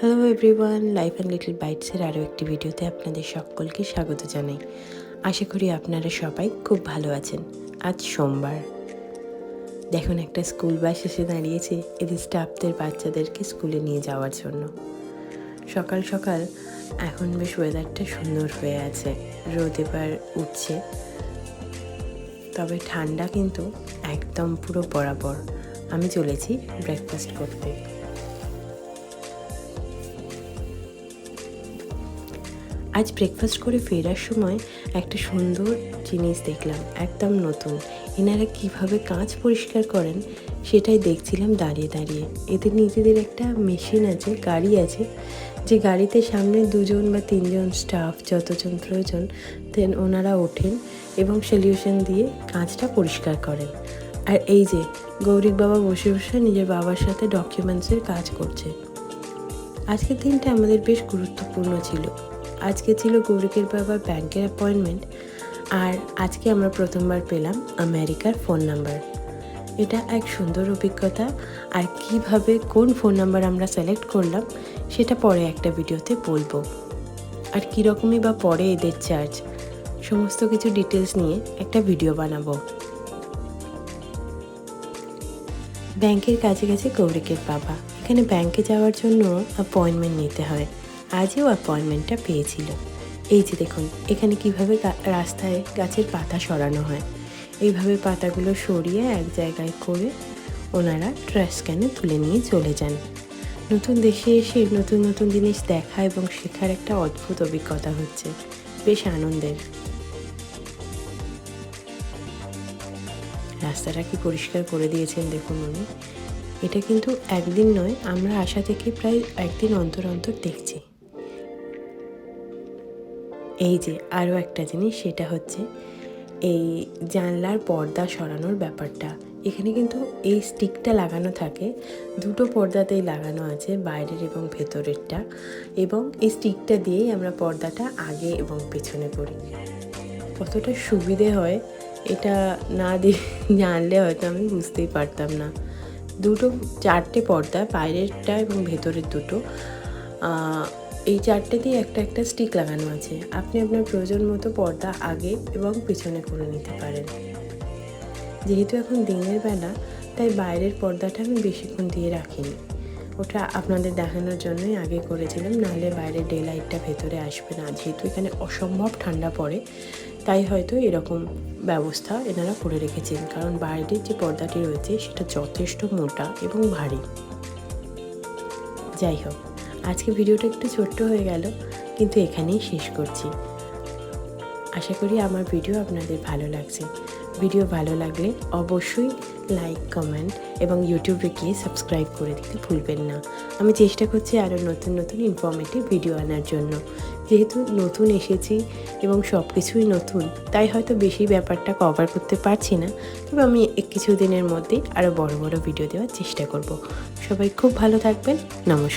Hello everyone life and little বাইটসের আরও একটি ভিডিওতে আপনাদের সকলকে স্বাগত জানাই। আশা করি আপনারা সবাই খুব ভালো আছেন। আজ সোমবার। দেখুন একটা স্কুল বাস এসে দাঁড়িয়েছে, এদের স্টাফদের বাচ্চাদেরকে স্কুলে নিয়ে যাওয়ার জন্য। সকাল সকাল এখন বেশ ওয়েদারটা সুন্দর হয়ে আছে। রোদ এবার উঠছে। তবে ঠান্ডা কিন্তু একদম পুরো বরাবর। আমি চলেছি ব্রেকফাস্ট করতে। আজ ব্রেকফাস্ট করে ফেরার সময় একটা সুন্দর জিনিস দেখলাম, একদম নতুন। এনারা কীভাবে কাঁচ পরিষ্কার করেন সেটাই দেখছিলাম দাঁড়িয়ে দাঁড়িয়ে। এদের নিজেদের একটা মেশিন আছে, গাড়ি আছে, যে গাড়িতে সামনে দুজন বা তিনজন স্টাফ যতজন প্রয়োজন দেন ওনারা ওঠেন এবং সলিউশন দিয়ে কাঁচটা পরিষ্কার করেন। আর এই যে, গৌরিক বাবা বসে বসে নিজের বাবার সাথে ডকুমেন্টসের কাজ করছে। আজকের দিনটা আমাদের বেশ গুরুত্বপূর্ণ ছিল। আজকে ছিল গৌরিকের বাবার ব্যাংকের অ্যাপয়েন্টমেন্ট আর আজকে আমরা প্রথমবার পেলাম আমেরিকার ফোন নাম্বার এটা এক সুন্দর অভিজ্ঞতা আর কীভাবে কোন ফোন নাম্বার আমরা সিলেক্ট করলাম সেটা পরে একটা ভিডিওতে বলব। আর কীরকমই বা পরে এদের চার্জ সমস্ত কিছু ডিটেলস নিয়ে একটা ভিডিও বানাবো। ব্যাংকের কাছে গেছে গৌরিকের বাবা। এখানে ব্যাংকে যাওয়ার জন্য অ্যাপয়েন্টমেন্ট নিতে হয়। আজও অ্যাপয়েন্টমেন্টটা পেয়েছিল। এই যে দেখুন, এখানে কীভাবে রাস্তায় গাছের পাতা সরানো হয়। এইভাবে পাতাগুলো সরিয়ে এক জায়গায় করে ওনারা ট্রাশ ক্যানে তুলে নিয়ে চলে যান। নতুন দেশে এসে নতুন নতুন জিনিস দেখা এবং শেখার একটা অদ্ভুত অভিজ্ঞতা হচ্ছে। বেশ আনন্দের। রাস্তাটা কি পরিষ্কার করে দিয়েছেন দেখুন উনি। এটা কিন্তু একদিন নয়, আমরা আশা থেকে প্রায় একদিন অন্তর অন্তর দেখছি। এই যে আরও একটা জিনিস, সেটা হচ্ছে এই জানলার পর্দা সরানোর ব্যাপারটা। এখানে কিন্তু এই স্টিকটা লাগানো থাকে, দুটো পর্দাতেই লাগানো আছে বাইরের এবং ভেতরেরটা এবং এই স্টিকটা দিয়েই আমরা পর্দাটা আগে এবং পেছনে করি। কতটা সুবিধে হয় এটা না দিয়ে জানলে হয়তো আমি বুঝতেই পারতাম না। দুটো, চারটে পর্দা, বাইরেরটা এবং ভেতরের দুটো এই চারটেতেই একটা একটা স্টিক লাগানো আছে। আপনি আপনার প্রয়োজন মতো পর্দা আগে এবং পিছনে করে নিতে পারেন। যেহেতু এখন দিনের বেলা, তাই বাইরের পর্দাটা আমি বেশিক্ষণ দিয়ে রাখিনি। ওটা আপনাদের দেখানোর জন্যই আগে করেছিলাম, নাহলে বাইরের ডে লাইটটা ভেতরে আসবে না। যেহেতু এখানে অসম্ভব ঠান্ডা পড়ে, তাই হয়তো এরকম ব্যবস্থা এনারা করে রেখেছেন। কারণ বাইরের যে পর্দাটি রয়েছে, সেটা যথেষ্ট মোটা এবং ভারী। যাই হোক। আজকে ভিডিওটা একটু ছোট্ট হয়ে গেল, কিন্তু এখানেই শেষ করছি। আশা করি আমার ভিডিও আপনাদের ভালো লাগছে। ভিডিও ভালো লাগলে অবশ্যই লাইক, কমেন্ট এবং ইউটিউবে গিয়ে সাবস্ক্রাইব করে দিতে ভুলবেন না। আমি চেষ্টা করছি আরও নতুন নতুন ইনফরমেটিভ ভিডিও আনার জন্য। যেহেতু নতুন এসেছি এবং সব কিছুই নতুন, তাই হয়তো বেশি ব্যাপারটা কভার করতে পারছি না। তবে আমি এ- কিছুদিনের মধ্যেই আরও বড় বড় ভিডিও দেওয়ার চেষ্টা করব। সবাই খুব ভালো থাকবেন। নমস্কার।